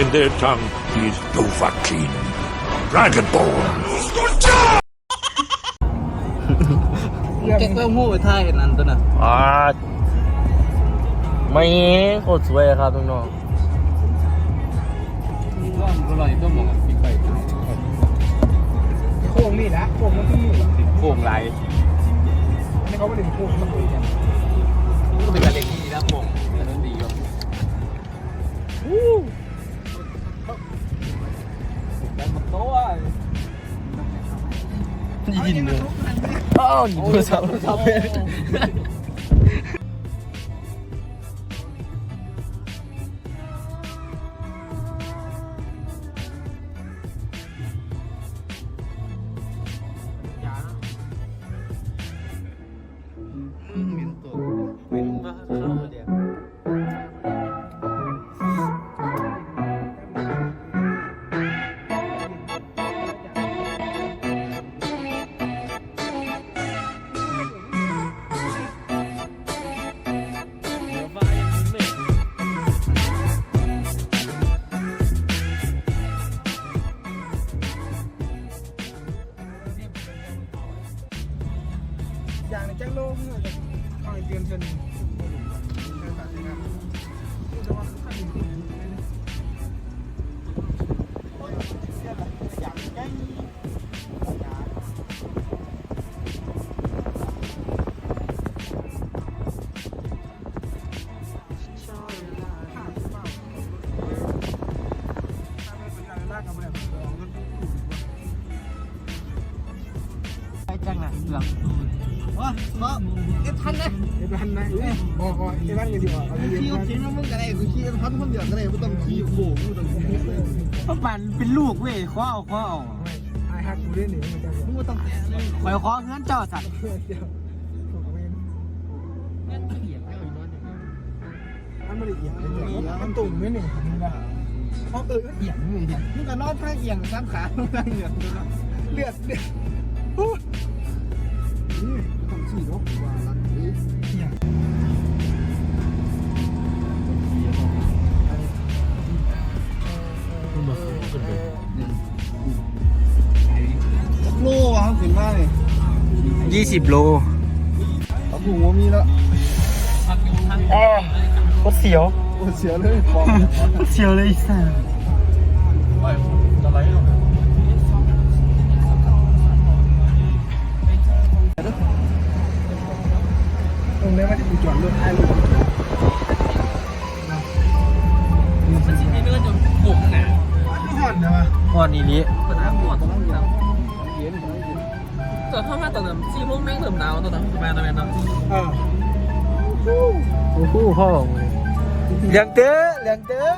In their tongue, he is Dovahkiin, Dragonborn. แกก็หู้ไปท่ายกันนั่นตัวน่ะอ่าไม่โคตรสวยครับน้องก็อร่อยก็มองปิดไปโค้งนี่นะโค้งมันที่นี่โป่งไหลนี่เขาไม่ได้โค้งมันเลยกันก็เป็นการเล่นที่นะโป่งแต่นั้นดีอยู่ ๆยินเลยอ้าวห อ็ดทันเอ็ดทันนะบอกก่อนเอ็ดทันกันดีกว่าขี่รถขี่มันก็ได้กูขี่พันคนเดียวก็ได้ไม่ต้องขี่โบกไม่ต้องขี่เพราะปั่นเป็นลูกเว้ยคว้าเอาคว้าเอาไอ้ฮักกูเล่นหนิมันจะมึงไม่ต้องแตะเลยคอยคว้าเงินเจ้าสัตว์มันไม่ได้เอียงมันตุ่มไม่หนึ่งเพราะเออเอียงเลยเนี่ยมึงก็นอนท่าเอียงสามขามึงนั่งเหยียบเลือดเลือดต้องขี่รถว่า วะถึงมากเลยยี่สิบโลเอาผูว่ามีแล้วอ๋อโคตรเสียวโอ้เสียเลยฟองเสียวเลยสัสตรงนี้ว่าจะมีจอดรถไอ้ลูกมันชิ้นนี้เนื้อจนบุกหนาห่อนนะวะก่อนอีนี้ปวดน้ำปวดตรงนั้นอยู่แต่เข้ามาตอนนั้นซีโมงแม่งเริ่มหนาวตอนนั้นประมาณนั้นเนาะเออโอ้โหพ่อเลี้ยงเต้อเลี้ยงเต้อ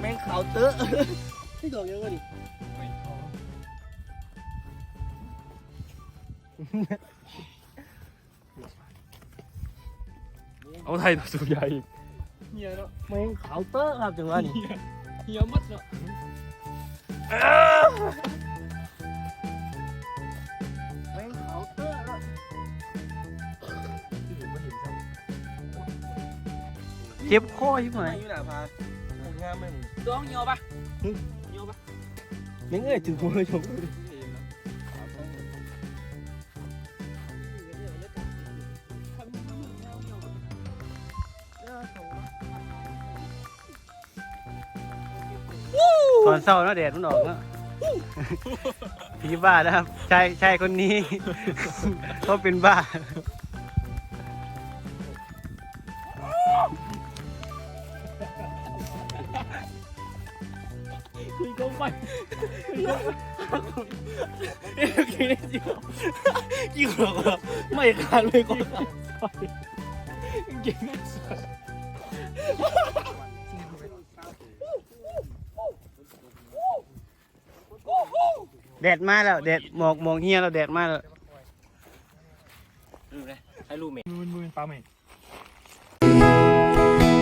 แม่งขาวเต้อพี่ดอกยังไงดิเอาไทยตัวสูงใหญ่เฮียเนาะแม่งขาวเต้อครับจังหวะนี้เฮียมัดเนาะ จ็บคอใช่ไหมอยู่หน้าผาผมงามไหมมึงดองเหี่ยวปะเหี่ยวปะยังเอ้ยถึงหัวเลยชมตอนเศร้าเนาะแดดมันออกแล้วผีบ้านะครับชายชายคนนี้เขาเป็นบ้า คุยก็ไปเอ๊ะกินได้จริงเหรอกี่หัวก็ไม่ขาดเลยก็ขาดไปกินแดดมาแล้วแดดหมอกหมอกเฮียแล้วแดดมาแล้วดูเลยให้ลูกเมย์มือมือปลาใหม่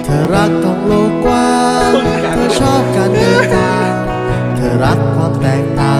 เธอรักท้อง รักความแตกต่าง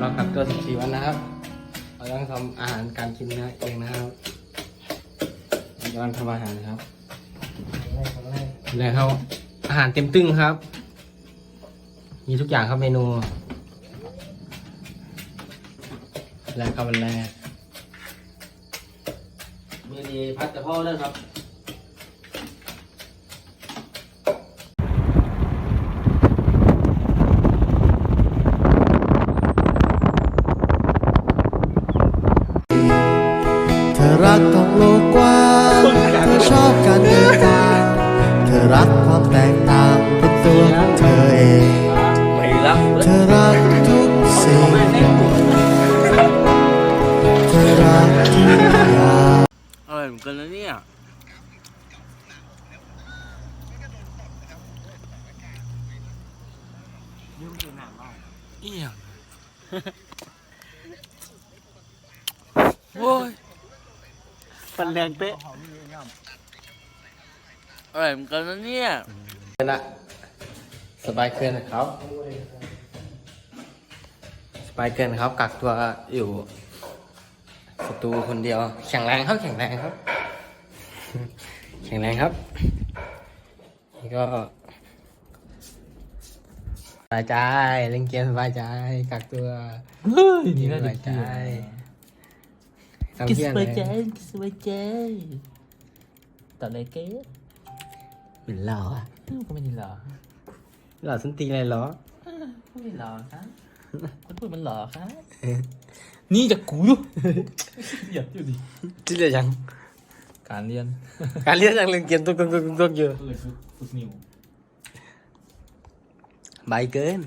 เรากักตัว14วันนะครับ เราต้องทำอาหารการกินนะเองนะครับกำลังทำอาหารนะครับแล้วครับอาหารเต็มตึ้งครับ มีทุกอย่างครับเมนู แล้วก็วันแรกมือดีพัดกระเพราเลยครับ แตกต่างเป็นตัวของเธอเองไม่รักเธอรักทุกสิ่ง เธอรักทุกอย่างอร่อยเหมือนกันนะเนี่ยเอี่ยงโอ้ย ปันแรงเป๊ะอ ร่อยเหมือนกันนะเนี่ยเป็นละสบายเกินนะครับ สบายเกินครับ กักตัวอยู่สตูคนเดียว แข็งแรงครับ แข็งแรงครับ แข็งแรงครับนี่ก็สบายใจ เล่นเกมสบายใจ กักตัวเฮ้ยนี่สน่าจะบายใจเกี่ยวทำเที่ยงสเลบายยใจสบายใจต่อเลยเก๊เป็น หล่ออะก็ไม่ได้หรอหล่อส้นตีนเลยเหรอไม่ได้หรอครับคนพูดมันหรอครับ นี่จากกูดูอย่าอยู่ดิที่เหลือยัง การเรียนการเรียนยังเล่นเกมตุ๊กตุ๊กตุ๊กตุ๊กอยู่เออฝึกฝึกนิ้วใบเกิน